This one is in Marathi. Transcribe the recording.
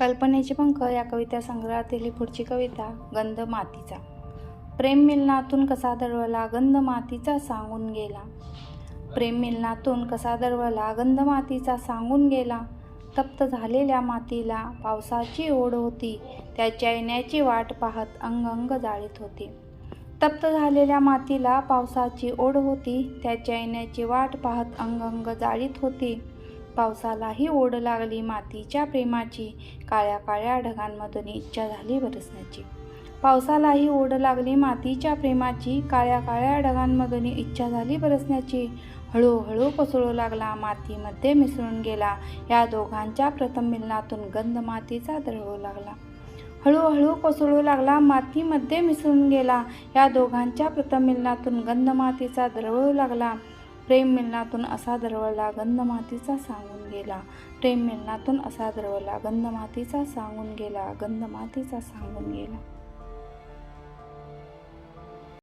कल्पनेचे पंख या कविता संग्रहातील ही पुढची कविता गंध मातीचा. प्रेम मिलनातून कसा दळवला गंध मातीचा सांगून गेला. प्रेम मिलनातून कसा दळवला गंध मातीचा सांगून गेला. तप्त झालेल्या मातीला पावसाची ओढ होती त्याच्या येण्याची वाट पाहत अंग अंग जाळीत होती. तप्त झालेल्या मातीला पावसाची ओढ होती त्याच्या येण्याची वाट पाहत अंग अंग जाळीत होती. पावसालाही ओढ लागली. मातीच्या प्रेमाची काळ्या काळ्या ढगांमधून इच्छा झाली बरसण्याची पावसालाही ओढ लागली. मातीच्या प्रेमाची काळ्या काळ्या ढगांमधून इच्छा झाली बरसण्याची हळूहळू कोसळू लागला. मातीमध्ये मिसळून गेला. या दोघांच्या प्रथम मिलनातून गंध मातीचा दरवू लागला. हळूहळू कोसळू लागला. मातीमध्ये मिसळून गेला. या दोघांच्या प्रथम मिलनातून गंध मातीचा दरवळू लागला. प्रेम मिलनातून असा दरवळला गंध मातीचा सांगून गेला. प्रेम मिलनातून असा दरवळला गंध मातीचा सांगून गेला गंध मातीचा सांगून गेला.